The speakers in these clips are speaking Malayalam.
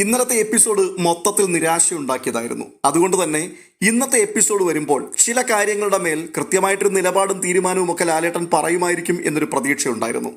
ഇന്നലത്തെ എപ്പിസോഡ് മൊത്തത്തിൽ നിരാശയുണ്ടാക്കിയതായിരുന്നു. അതുകൊണ്ട് തന്നെ ഇന്നത്തെ എപ്പിസോഡ് വരുമ്പോൾ ചില കാര്യങ്ങളുടെ മേൽ കൃത്യമായിട്ടൊരു നിലപാടും തീരുമാനവും ഒക്കെ ലാലേട്ടൻ പറയുമായിരിക്കും എന്നൊരു പ്രതീക്ഷയുണ്ടായിരുന്നു.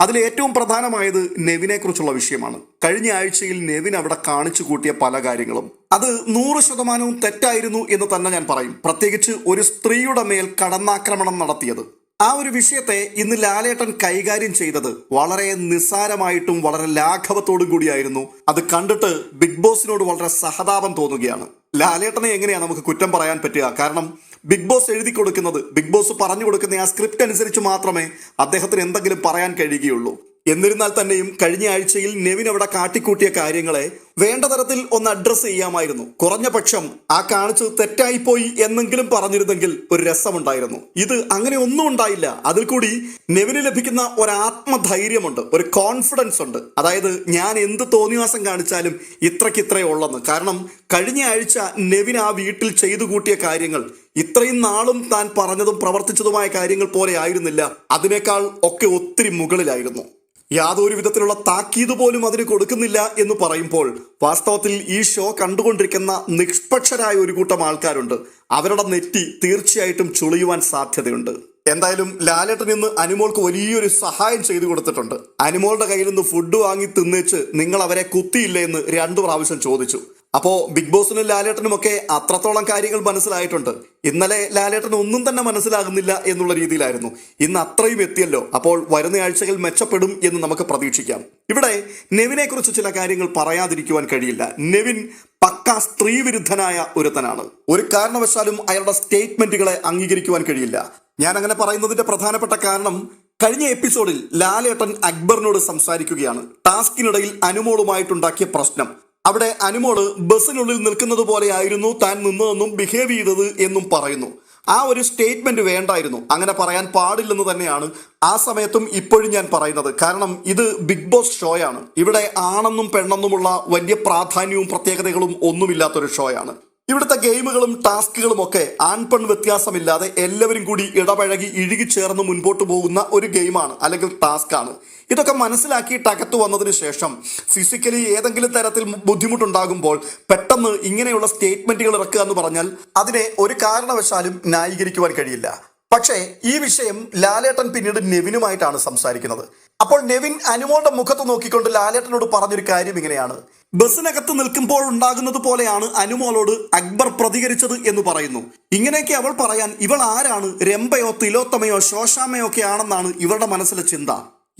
അതിൽ ഏറ്റവും പ്രധാനമായത് നെവിനെ കുറിച്ചുള്ള വിഷയമാണ്. കഴിഞ്ഞ ആഴ്ചയിൽ നെവിൻ അവിടെ കാണിച്ചു കൂട്ടിയ പല കാര്യങ്ങളും. അത് നൂറ് ശതമാനവും തെറ്റായിരുന്നു എന്ന് തന്നെ ഞാൻ പറയും. പ്രത്യേകിച്ച് ഒരു സ്ത്രീയുടെ മേൽ കടന്നാക്രമണം നടത്തിയത്. ആ ഒരു വിഷയത്തെ ഇന്ന് ലാലേട്ടൻ കൈകാര്യം ചെയ്തത് വളരെ നിസ്സാരമായിട്ടും വളരെ ലാഘവത്തോടും കൂടിയായിരുന്നു. അത് കണ്ടിട്ട് ബിഗ് ബോസിനോട് വളരെ സഹതാപം തോന്നുകയാണ്. ലാലേട്ടനെ എങ്ങനെയാണ് നമുക്ക് കുറ്റം പറയാൻ പറ്റുക? കാരണം ബിഗ് ബോസ് എഴുതി കൊടുക്കുന്നത് ബിഗ് ബോസ് പറഞ്ഞു കൊടുക്കുന്ന ആ സ്ക്രിപ്റ്റ് അനുസരിച്ച് മാത്രമേ അദ്ദേഹത്തിന് എന്തെങ്കിലും പറയാൻ കഴിയുകയുള്ളൂ. എന്നിരുന്നാൽ തന്നെയും കഴിഞ്ഞ ആഴ്ചയിൽ നെവിൻ അവിടെ കാട്ടിക്കൂട്ടിയ കാര്യങ്ങളെ വേണ്ട തരത്തിൽ ഒന്ന് അഡ്രസ്സ് ചെയ്യാമായിരുന്നു. കുറഞ്ഞ പക്ഷം ആ കാണിച്ചത് തെറ്റായിപ്പോയി എന്നെങ്കിലും പറഞ്ഞിരുന്നെങ്കിൽ ഒരു രസമുണ്ടായിരുന്നു. ഇത് അങ്ങനെ ഒന്നും ഉണ്ടായില്ല. അതിൽ കൂടി നെവിന് ലഭിക്കുന്ന ഒരു ആത്മധൈര്യമുണ്ട് ഒരു കോൺഫിഡൻസ് ഉണ്ട്. അതായത് ഞാൻ എന്ത് തോന്നിവാസം കാണിച്ചാലും ഇത്രക്കിത്രേ ഉള്ളെന്ന്. കാരണം കഴിഞ്ഞ ആഴ്ച നെവിൻ ആ വീട്ടിൽ ചെയ്തു കൂട്ടിയ കാര്യങ്ങൾ ഇത്രയും നാളും താൻ പറഞ്ഞതും പ്രവർത്തിച്ചതുമായ കാര്യങ്ങൾ പോലെ ആയിരുന്നില്ല. അതിനേക്കാൾ ഒക്കെ ഒത്തിരി മുകളിലായിരുന്നു. യാതൊരു വിധത്തിലുള്ള താക്കീത് പോലും അതിന് കൊടുക്കുന്നില്ല എന്ന് പറയുമ്പോൾ വാസ്തവത്തിൽ ഈ ഷോ കണ്ടുകൊണ്ടിരിക്കുന്ന നിഷ്പക്ഷരായ ഒരു കൂട്ടം ആൾക്കാരുണ്ട്. അവരുടെ നെറ്റി തീർച്ചയായിട്ടും ചുളിയുവാൻ സാധ്യതയുണ്ട്. എന്തായാലും ലാലേട്ടൻ ഇന്ന് അനുമോൾക്ക് വലിയൊരു സഹായം ചെയ്തു കൊടുത്തിട്ടുണ്ട്. അനുമോളുടെ കയ്യിൽ നിന്ന് ഫുഡ് വാങ്ങി തിന്നേച്ച് നിങ്ങൾ അവരെ കുത്തിയില്ലേ എന്ന് രണ്ടു പ്രാവശ്യം ചോദിച്ചു. അപ്പോ ബിഗ് ബോസിനും ലാലേട്ടനും ഒക്കെ അത്രത്തോളം കാര്യങ്ങൾ മനസ്സിലായിട്ടുണ്ട്. ഇന്നലെ ലാലേട്ടൻ ഒന്നും തന്നെ മനസ്സിലാകുന്നില്ല എന്നുള്ള രീതിയിലായിരുന്നു. ഇന്ന് അത്രയും എത്തിയല്ലോ. അപ്പോൾ വരുന്ന ആഴ്ചകൾ മെച്ചപ്പെടും എന്ന് നമുക്ക് പ്രതീക്ഷിക്കാം. ഇവിടെ നെവിനെ കുറിച്ച് ചില കാര്യങ്ങൾ പറയാതിരിക്കുവാൻ കഴിയില്ല. നെവിൻ പക്ക സ്ത്രീവിരുദ്ധനായ ഒരുത്തനാണ്. ഒരു കാരണവശാലും അയാളുടെ സ്റ്റേറ്റ്മെന്റുകളെ അംഗീകരിക്കുവാൻ കഴിയില്ല. ഞാൻ അങ്ങനെ പറയുന്നതിന്റെ പ്രധാനപ്പെട്ട കാരണം കഴിഞ്ഞ എപ്പിസോഡിൽ ലാലേട്ടൻ അക്ബറിനോട് സംസാരിക്കുകയാണ്. ടാസ്കിനിടയിൽ അനുമോളുമായിട്ടുണ്ടാക്കിയ പ്രശ്നം. അവിടെ അനുമോൾ ബസ്സിനുള്ളിൽ നിൽക്കുന്നത് പോലെയായിരുന്നു താൻ നിന്നതെന്നും ബിഹേവ് ചെയ്തത് എന്നും പറയുന്നു. ആ ഒരു സ്റ്റേറ്റ്മെന്റ് വേണ്ടായിരുന്നു. അങ്ങനെ പറയാൻ പാടില്ലെന്ന് തന്നെയാണ് ആ സമയത്തും ഇപ്പോഴും ഞാൻ പറയുന്നത്. കാരണം ഇത് ബിഗ് ബോസ് ഷോയാണ് ഇവിടെ ആണെന്നും പെണ്ണെന്നുമുള്ള വലിയ പ്രാധാന്യവും പ്രത്യേകതകളും ഒന്നുമില്ലാത്തൊരു ഷോയാണ് ഇവിടുത്തെ ഗെയിമുകളും ടാസ്കുകളും ഒക്കെ ആൺപെൺ വ്യത്യാസമില്ലാതെ എല്ലാവരും കൂടി ഇടപഴകി ഇഴുകി ചേർന്ന് മുൻപോട്ട് പോകുന്ന ഒരു ഗെയിമാണ് അല്ലെങ്കിൽ ടാസ്ക് ആണ് ഇതൊക്കെ മനസ്സിലാക്കിയിട്ട് അകത്ത് വന്നതിന് ശേഷം ഫിസിക്കലി ഏതെങ്കിലും തരത്തിൽ ബുദ്ധിമുട്ടുണ്ടാകുമ്പോൾ പെട്ടെന്ന് ഇങ്ങനെയുള്ള സ്റ്റേറ്റ്മെന്റുകൾ ഇറക്കുക എന്ന് പറഞ്ഞാൽ അതിനെ ഒരു കാരണവശാലും ന്യായീകരിക്കുവാൻ കഴിയില്ല. പക്ഷേ ഈ വിഷയം ലാലേട്ടൻ പിന്നീട് നെവിനുമായിട്ടാണ് സംസാരിക്കുന്നത്. അപ്പോൾ നെവിൻ അനുമോളുടെ മുഖത്ത് നോക്കിക്കൊണ്ട് ലാലേട്ടനോട് പറഞ്ഞൊരു കാര്യം ഇങ്ങനെയാണ്. ബസ്സിനകത്ത് നിൽക്കുമ്പോൾ ഉണ്ടാകുന്നത് പോലെയാണ് അനുമോളോട് അക്ബർ പ്രതികരിച്ചത് എന്ന് പറയുന്നു. ഇങ്ങനെയൊക്കെ അവൾ പറയാൻ ഇവൾ ആരാണ്? രംഭയോ തിലോത്തമയോ ശോശാമയോ ഒക്കെ ആണെന്നാണ് ഇവളുടെ മനസ്സിലെ ചിന്ത.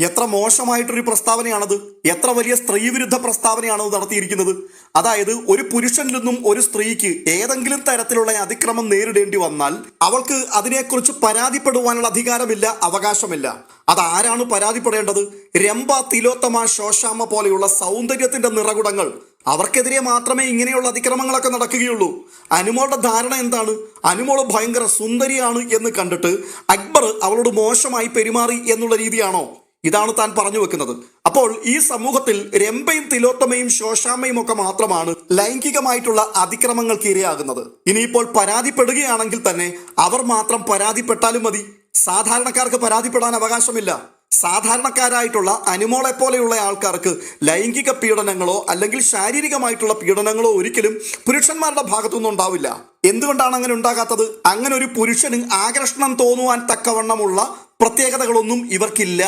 എത്ര മോശമായിട്ടൊരു പ്രസ്താവനയാണത്? എത്ര വലിയ സ്ത്രീ വിരുദ്ധ പ്രസ്താവനയാണത് നടത്തിയിരിക്കുന്നത്? അതായത് ഒരു പുരുഷനിൽ നിന്നും ഒരു സ്ത്രീക്ക് ഏതെങ്കിലും തരത്തിലുള്ള അതിക്രമം നേരിടേണ്ടി വന്നാൽ അവൾക്ക് അതിനെക്കുറിച്ച് പരാതിപ്പെടുവാനുള്ള അധികാരമില്ല അവകാശമില്ല. അതാരാണ് പരാതിപ്പെടേണ്ടത്? രംഭ തിലോത്തമ ശോശാമ പോലെയുള്ള സൗന്ദര്യത്തിന്റെ നിറകുടങ്ങൾ. അവർക്കെതിരെ മാത്രമേ ഇങ്ങനെയുള്ള അതിക്രമങ്ങളൊക്കെ നടക്കുകയുള്ളൂ. അനുമോളുടെ ധാരണ എന്താണ്? അനുമോൾ ഭയങ്കര സുന്ദരിയാണ് എന്ന് കണ്ടിട്ട് അക്ബർ അവളോട് മോശമായി പെരുമാറി എന്നുള്ള രീതിയാണോ? ഇതാണ് താൻ പറഞ്ഞു വെക്കുന്നത്. അപ്പോൾ ഈ സമൂഹത്തിൽ രംഭയും തിലോത്തമയും ശോശാമയും ഒക്കെ മാത്രമാണ് ലൈംഗികമായിട്ടുള്ള അതിക്രമങ്ങൾക്ക് ഇരയാകുന്നത് ഇനിയിപ്പോൾ പരാതിപ്പെടുകയാണെങ്കിൽ തന്നെ അവർ മാത്രം പരാതിപ്പെട്ടാലും മതി. സാധാരണക്കാർക്ക് പരാതിപ്പെടാൻ അവകാശമില്ല. സാധാരണക്കാരായിട്ടുള്ള അനുമോളെ പോലെയുള്ള ആൾക്കാർക്ക് ലൈംഗിക പീഡനങ്ങളോ അല്ലെങ്കിൽ ശാരീരികമായിട്ടുള്ള പീഡനങ്ങളോ ഒരിക്കലും പുരുഷന്മാരുടെ ഭാഗത്തുനിന്നും ഉണ്ടാവില്ല. എന്തുകൊണ്ടാണ് അങ്ങനെ ഉണ്ടാകാത്തത്? അങ്ങനെ ഒരു പുരുഷന് ആകർഷണം തോന്നുവാൻ തക്കവണ്ണമുള്ള പ്രത്യേകതകളൊന്നും ഇവർക്കില്ല.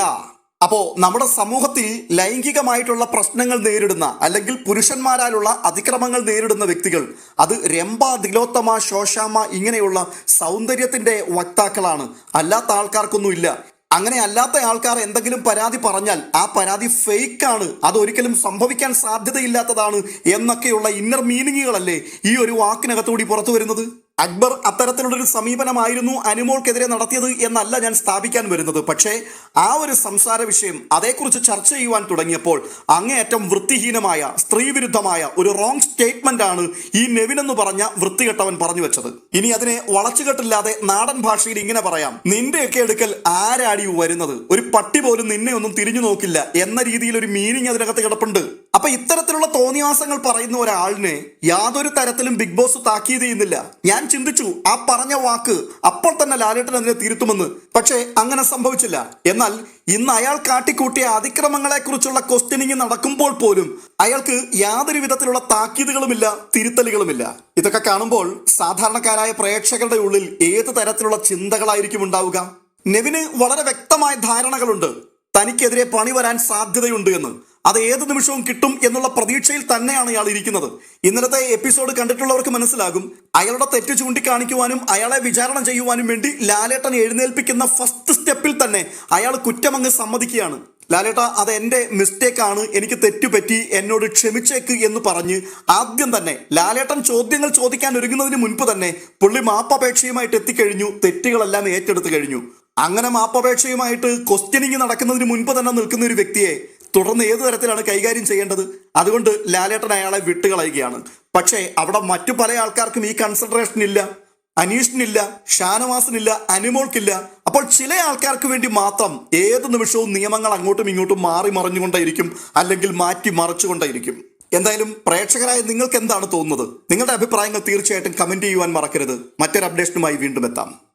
അപ്പോ നമ്മുടെ സമൂഹത്തിൽ ലൈംഗികമായിട്ടുള്ള പ്രശ്നങ്ങൾ നേരിടുന്ന അല്ലെങ്കിൽ പുരുഷന്മാരാലുള്ള അതിക്രമങ്ങൾ നേരിടുന്ന വ്യക്തികൾ അത് രംഭ ദിലോത്തമ ശോശാമ ഇങ്ങനെയുള്ള സൗന്ദര്യത്തിന്റെ വക്താക്കളാണ്. അല്ലാത്ത ആൾക്കാർക്കൊന്നും ഇല്ല. അങ്ങനെ അല്ലാത്ത ആൾക്കാർ എന്തെങ്കിലും പരാതി പറഞ്ഞാൽ ആ പരാതി ഫേക്ക് ആണ് അത് ഒരിക്കലും സംഭവിക്കാൻ സാധ്യതയില്ലാത്തതാണ് എന്നൊക്കെയുള്ള ഇന്നർ മീനിങ്ങുകളല്ലേ ഈ ഒരു വാക്കിനകത്തുകൂടി പുറത്തു വരുന്നത്? അക്ബർ അത്തരത്തിലുള്ളൊരു സമീപനമായിരുന്നു അനുമോൾക്കെതിരെ നടത്തിയത് എന്നല്ല ഞാൻ സ്ഥാപിക്കാൻ വരുന്നത്. പക്ഷേ ആ ഒരു സംസാര വിഷയം അതേക്കുറിച്ച് ചർച്ച ചെയ്യുവാൻ തുടങ്ങിയപ്പോൾ അങ്ങേയറ്റം വൃത്തിഹീനമായ സ്ത്രീവിരുദ്ധമായ ഒരു റോങ് സ്റ്റേറ്റ്മെന്റ് ആണ് ഈ നെവിൻ എന്ന് പറഞ്ഞ വൃത്തികെട്ടവൻ പറഞ്ഞു വെച്ചത്. ഇനി അതിനെ വളച്ചുകെട്ടില്ലാതെ നാടൻ ഭാഷയിൽ ഇങ്ങനെ പറയാം. നിന്റെയൊക്കെ എടുക്കൽ ആരാടി വരുന്നത്? ഒരു പട്ടി പോലും നിന്നെ ഒന്നും തിരിഞ്ഞു നോക്കില്ല എന്ന രീതിയിൽ ഒരു മീനിങ് അതിനകത്ത് കിടപ്പുണ്ട്. അപ്പൊ ഇത്തരത്തിലുള്ള തോന്നിവാസങ്ങൾ പറയുന്ന ഒരാളിനെ യാതൊരു തരത്തിലും ബിഗ് ബോസ് താക്കീത് ചെയ്യുന്നില്ല. ഞാൻ ചിന്തിച്ചു ആ പറഞ്ഞ വാക്ക് അപ്പോൾ തന്നെ ലാലേട്ടൻ അതിനെ തിരുത്തുമെന്ന്. പക്ഷേ അങ്ങനെ സംഭവിച്ചില്ല. എന്നാൽ ഇന്ന് അയാൾ കാട്ടിക്കൂട്ടിയ അതിക്രമങ്ങളെ കുറിച്ചുള്ള ക്വസ്റ്റ്യനിങ് നടക്കുമ്പോൾ പോലും അയാൾക്ക് യാതൊരു വിധത്തിലുള്ള താക്കീതുകളുമില്ല തിരുത്തലുകളുമില്ല. ഇതൊക്കെ കാണുമ്പോൾ സാധാരണക്കാരായ പ്രേക്ഷകരുടെ ഉള്ളിൽ ഏത് തരത്തിലുള്ള ചിന്തകളായിരിക്കും ഉണ്ടാവുക? നെവിന് വളരെ വ്യക്തമായ ധാരണകളുണ്ട്. തനിക്കെതിരെ പണി വരാൻ സാധ്യതയുണ്ട് എന്ന്. അത് ഏത് നിമിഷവും കിട്ടും എന്നുള്ള പ്രതീക്ഷയിൽ തന്നെയാണ് ഇയാൾ ഇരിക്കുന്നത്. ഇന്നലത്തെ എപ്പിസോഡ് കണ്ടിട്ടുള്ളവർക്ക് മനസ്സിലാകും അയാളുടെ തെറ്റ് ചൂണ്ടിക്കാണിക്കുവാനും അയാളെ വിചാരണ ചെയ്യുവാനും വേണ്ടി ലാലേട്ടൻ എഴുന്നേൽപ്പിക്കുന്ന ഫസ്റ്റ് സ്റ്റെപ്പിൽ തന്നെ അയാൾ കുറ്റമങ്ങ് സമ്മതിക്കുകയാണ്. ലാലേട്ട അത് എന്റെ മിസ്റ്റേക്ക് ആണ് എനിക്ക് തെറ്റുപറ്റി എന്നോട് ക്ഷമിച്ചേക്ക് എന്ന് പറഞ്ഞ് ആദ്യം തന്നെ ലാലേട്ടൻ ചോദ്യങ്ങൾ ചോദിക്കാൻ ഒരുങ്ങുന്നതിന് മുൻപ് തന്നെ പുള്ളി മാപ്പപേക്ഷയുമായിട്ട് എത്തിക്കഴിഞ്ഞു തെറ്റുകളെല്ലാം ഏറ്റെടുത്തു കഴിഞ്ഞു. അങ്ങനെ മാപ്പപേക്ഷയുമായിട്ട് ക്വസ്റ്റ്യനിങ് നടക്കുന്നതിന് മുൻപ് തന്നെ നിൽക്കുന്ന ഒരു വ്യക്തിയെ തുടർന്ന് ഏത് തരത്തിലാണ് കൈകാര്യം ചെയ്യേണ്ടത്? അതുകൊണ്ട് ലാലേട്ടൻ അയാളെ വിട്ടുകളയുകയാണ്. പക്ഷേ അവിടെ മറ്റു പല ആൾക്കാർക്കും ഈ കൺസൺട്രേഷൻ ഇല്ല അനീഷിനില്ല ഷാനവാസിനില്ല അനിമോൾക്കില്ല. അപ്പോൾ ചില ആൾക്കാർക്ക് വേണ്ടി മാത്രം ഏത് നിമിഷവും നിയമങ്ങൾ അങ്ങോട്ടും ഇങ്ങോട്ടും മാറി മറിഞ്ഞുകൊണ്ടേയിരിക്കും അല്ലെങ്കിൽ മാറ്റി മറിച്ചുകൊണ്ടേയിരിക്കും. എന്തായാലും പ്രേക്ഷകരായ നിങ്ങൾക്ക് എന്താണ് തോന്നുന്നത്? നിങ്ങളുടെ അഭിപ്രായങ്ങൾ തീർച്ചയായിട്ടും കമന്റ് ചെയ്യുവാൻ മറക്കരുത്. മറ്റൊരു അപ്ഡേഷനുമായി വീണ്ടും എത്താം.